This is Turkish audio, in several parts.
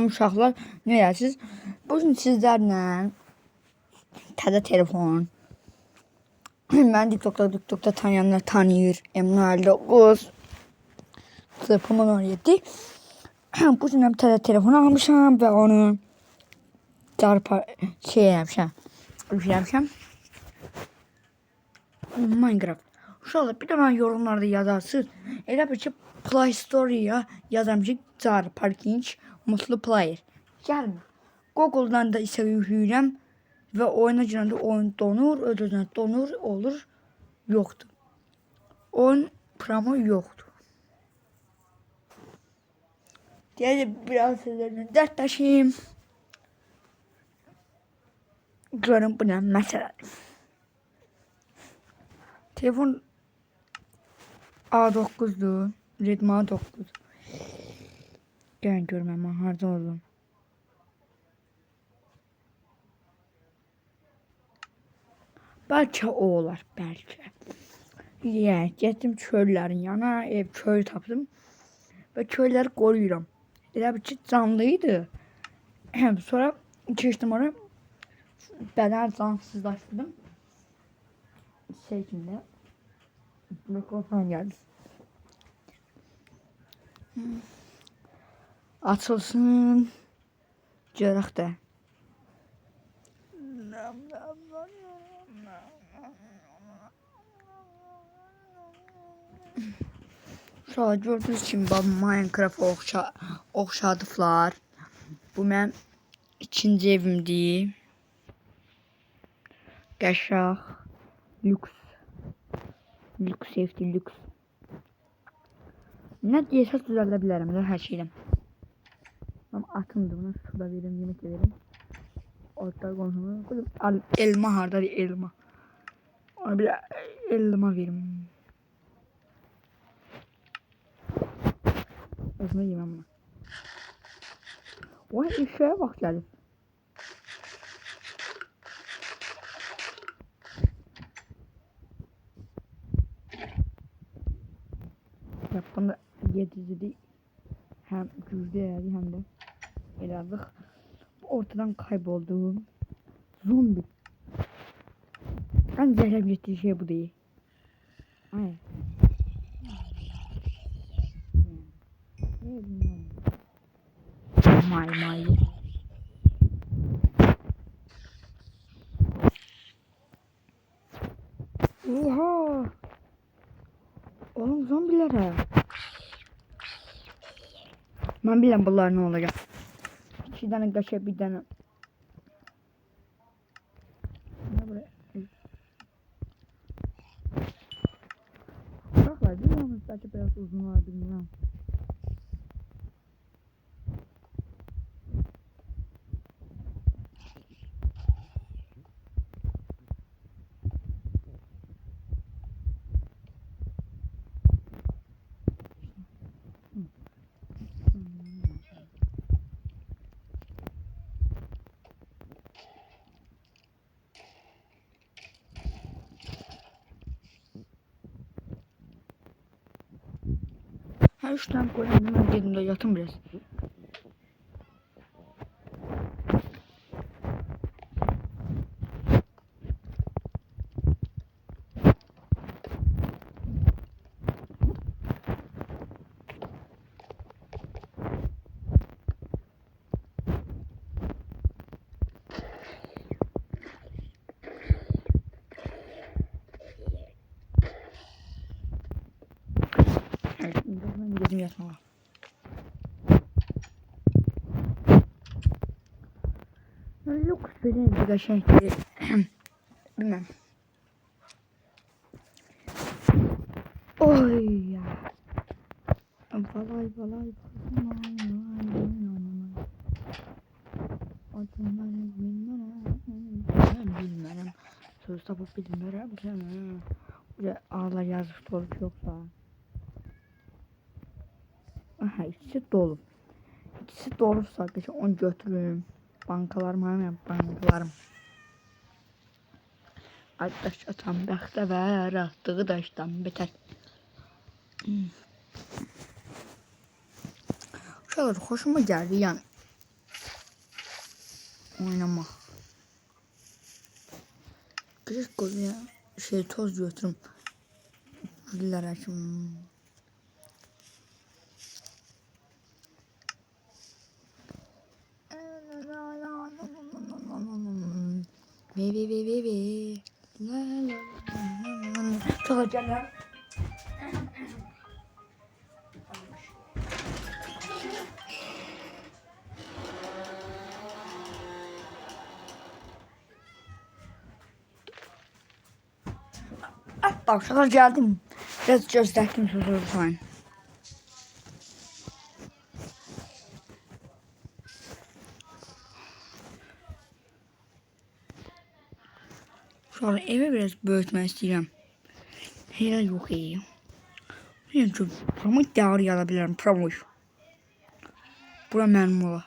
Salam uşaqlar, edirsiniz? Bu gün sizlərlə təzə telefon. Mən TikTokda, TikTokda tanıyanlar tanıyır. M59 Telefonum 17. Bu gün bir təzə telefon almışam və onu çarpa şey yapmışam. Yükləmişəm. Minecraft. Uşaqlar bir də mən yorumlarda yazarsınız. Elə bir ki Play Store-ya yazam ki car parking mutlu player. Gəlmir. Google-dan da isə yükləyirəm və oyuna girəndə oyun donur, öz-özünə donur, olur, yoxdur. Oyun promo yoxdur. Deyəcək biraz sizlərlə dərdləşeyim. Görün bu nə məsələdir. Telefon A9'du. Redmi A9. Gəlin görməm mən harda oldum. Bəlkə o olar, bəlkə. Yəni, getdim çöllərin yana, ev köy tapdım və köyləri qoruyuram. Elə bir ki, canlı idi. Sonra keçdim ora, bədən cansızlaşdırdım. Şey kimdə? Mikrofon geldi. Açılsın. Görək də. Şöyle gördüğünüz kimi bax Minecraft oxşa oxşadıblar. Bu mənim ikinci evimdir. Qəşəng, lüks. Lüks evdir, lüks. Nə deyəsə düzəldə bilərəm də hər şeylə. Ama atımdır bunu suda verim, yemek de verim. Orta al elma hardadır elma. Ona bir elma verim. Özüme yemem ben. Vay işe bak geldi. Yapımda yedizdi. Hem güçlü yani hem de birazcık ortadan kaybolduğum zombi. En zehre ettiği şey bu değil. Ay. May may. Oha. Oğlum zombilere. Ben bilmem bunlar ne olacak. İki tane kaşe bir tane. Ne buraya? Uşaqlar videomuz bəlkə biraz uzun var bilmirəm. Her üç tane koyayım hemen de yatın biraz. Yatmaya. Yok benim bir şey bilmem. Oy ya. Balay balay bilmem. Söz tapıp bilmem. Ağlar yazık dolu yoksa. Aha ikisi dolu. İkisi dolursa arkadaşlar onu götürürüm. Bankalarım hemen bankalarım. Arkadaş atan bəxtə və attığı daşdan betər. Hmm. Uşaqlar xoşuma gəldi yəni. oynamak. Biraz konuya şey toz götürüm. Güllər açım. Ve ve ve ve ve. La la la la acayip. Ah, tavşana geldim. Biraz gösterdim sözü falan. Sonra eve biraz büyütmek istiyorum. Hele yok iyi. Ben çok pamuk değerli alabilirim. Pamuk. Bura mənim ola.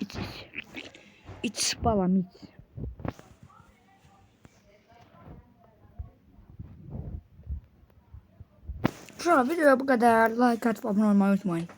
İç iç. İç balam iç. Şu an video bu kadar. Like atıp abone olmayı unutmayın.